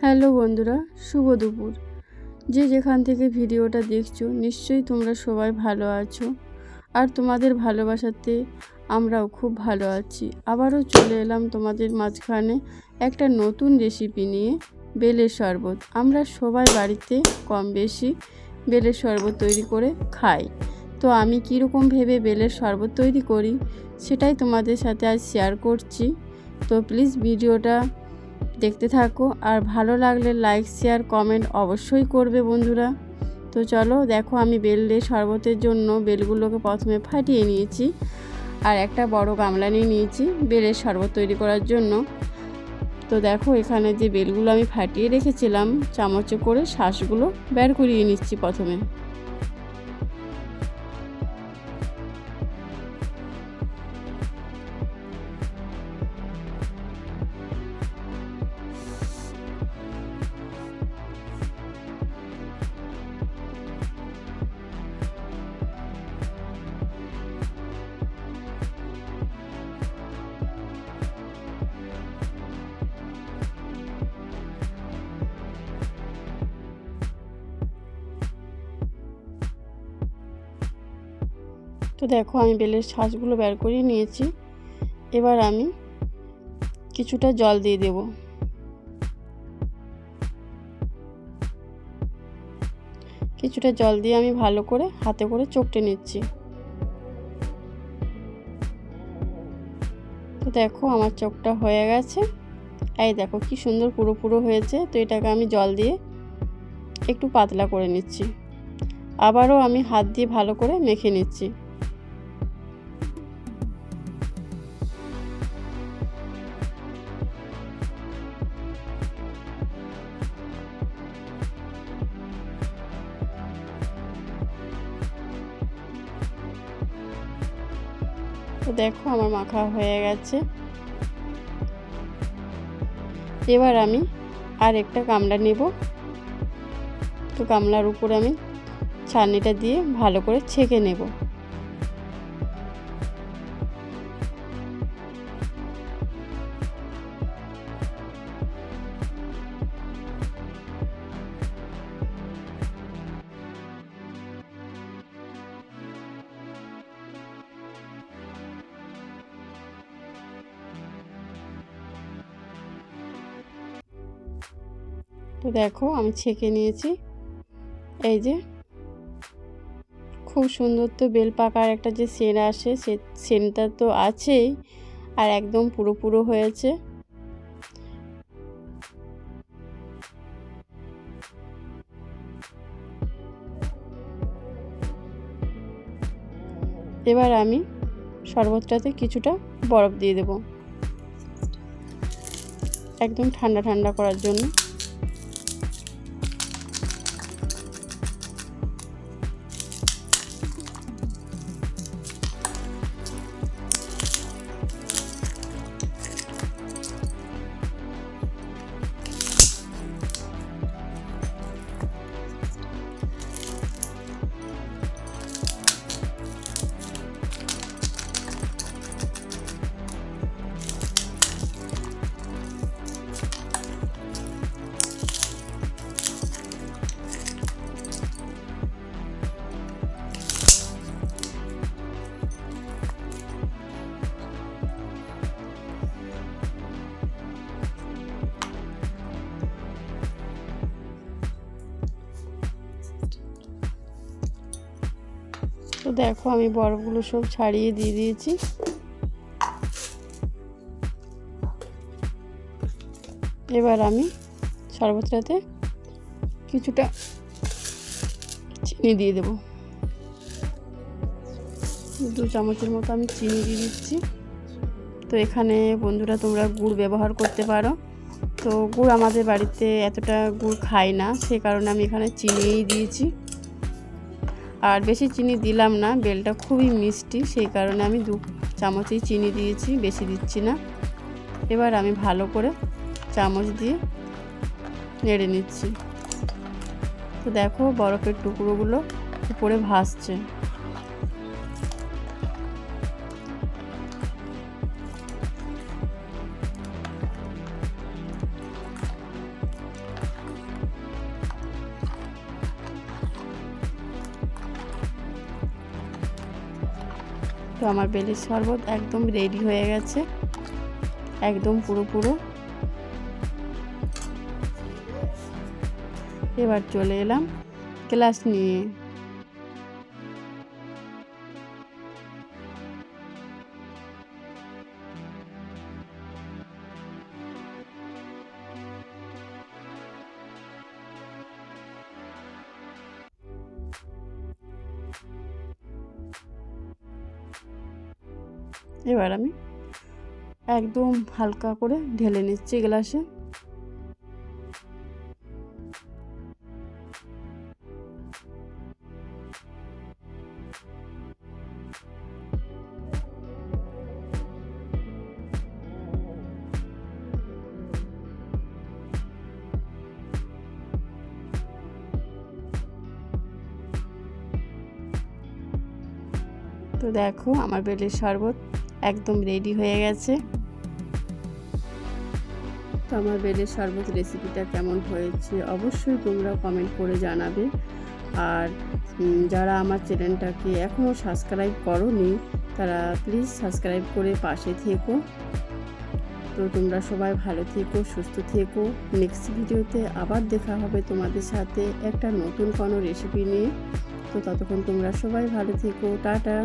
Hello বন্ধুরা, শুভ দুপুর। যে যেখান থেকে ভিডিওটা দেখছ, নিশ্চয়ই তোমরা সবাই ভালো আছো। আর তোমাদের ভালোবাসাতে আমরাও খুব ভালো আছি। আবারও চলে এলাম তোমাদের মাঝখানে একটা নতুন রেসিপি নিয়ে, বেলের শরবত। আমরা সবাই বাড়িতে কম বেশি বেলের শরবত তৈরি করে খাই। তো আমি কীরকম ভেবে বেলের শরবত তৈরি করি? সেটাই তোমাদের সাথে আজ শেয়ার করছি। তো প্লিজ ভিডিওটা দেখতে থাকো। আর ভালো লাগলে লাইক শেয়ার কমেন্ট অবশ্যই করবে বন্ধুরা। তো চলো দেখো আমি বেলে শরবতের জন্য বেলগুলোকে প্রথমে ফাটিয়ে নিয়েছি। আর একটা বড় গামলা নিয়ে নিয়েছি বেলের শরবত তৈরি করার জন্য। তো দেখো এখানে যে বেলগুলো আমি ফাটিয়ে রেখেছিলাম, চামচে করে শ্বাসগুলো বের করিয়ে নিচ্ছি প্রথমে। তো দেখো আমি বেলের শ্বাসগুলো বের করে নিয়েছি। এবার আমি কিছুটা জল দিয়ে দেব। কিছুটা জল দিয়ে আমি ভালো করে হাতে করে চোখটে নিচ্ছি। তো দেখো আমার চোখটা হয়ে গেছে। এই দেখো কি সুন্দর পুরো পুরো হয়েছে। তো এটাকে আমি জল দিয়ে একটু পাতলা করে নিচ্ছি। আবারও আমি হাত দিয়ে ভালো করে মেখে নিচ্ছি। তো দেখো আমার মাখা হয়ে গেছে। এবার আমি আর একটা গামলা নেব। তো গামলার উপরে আমি ছানিটা দিয়ে ভালো করে ছেঁকে নেব। দেখো, আমি ছেঁকে নিয়েছি। এই যে, খুব সুন্দর তো বেল পাকার একটা যে সেন আসে, সে সেনটা তো আছেই, আর একদম পুরো পুরো হয়েছে। এবার আমি শরবতটাতে কিছুটা বরফ দিয়ে দেব। একদম ঠান্ডা ঠান্ডা করার জন্য। তো দেখো আমি বরফগুলো সব ছাড়িয়ে দিয়ে দিয়েছি। এবার আমি শরবতটাতে কিছুটা চিনি দিয়ে দেব। দু চামচের মতো আমি চিনি দিয়ে দিচ্ছি। তো এখানে বন্ধুরা তোমরা গুড় ব্যবহার করতে পারো। তো গুড় আমাদের বাড়িতে এতটা গুড় খাই না, সে কারণে আমি এখানে চিনিই দিয়েছি। আর বেশি চিনি দিলাম না, বেলটা খুবই মিষ্টি, সেই কারণে আমি দু চামচেই চিনি দিয়েছি, বেশি দিচ্ছি না। এবার আমি ভালো করে চামচ দিয়ে নেড়ে নিচ্ছি। তো দেখো বরফের টুকরোগুলো উপরে ভাসছে। তো আমার বেলের শরবত একদম রেডি হয়ে গেছে। একদম পুরো পুরো। এবার চলে এলাম ক্লাস নিয়ে। এবার আমি একদম হালকা করে ঢেলে নিচ্ছি গ্লাসে। তো দেখো আমার বেলের শরবত একদম রেডি হয়ে গেছে। তো আমার বেলের শরবত রেসিপিটা কেমন হয়েছে অবশ্যই তোমরা কমেন্ট করে জানাবে। আর যারা আমার চ্যানেলটাকে এখনও সাবস্ক্রাইব করনি, তারা প্লিজ সাবস্ক্রাইব করে পাশে থেকো। তো তোমরা সবাই ভালো থেকো, সুস্থ থেকো। নেক্সট ভিডিওতে আবার দেখা হবে তোমাদের সাথে একটা নতুন কোনো রেসিপি নিয়ে। তো ততক্ষণ তোমরা সবাই ভালো থেকো। টাটা।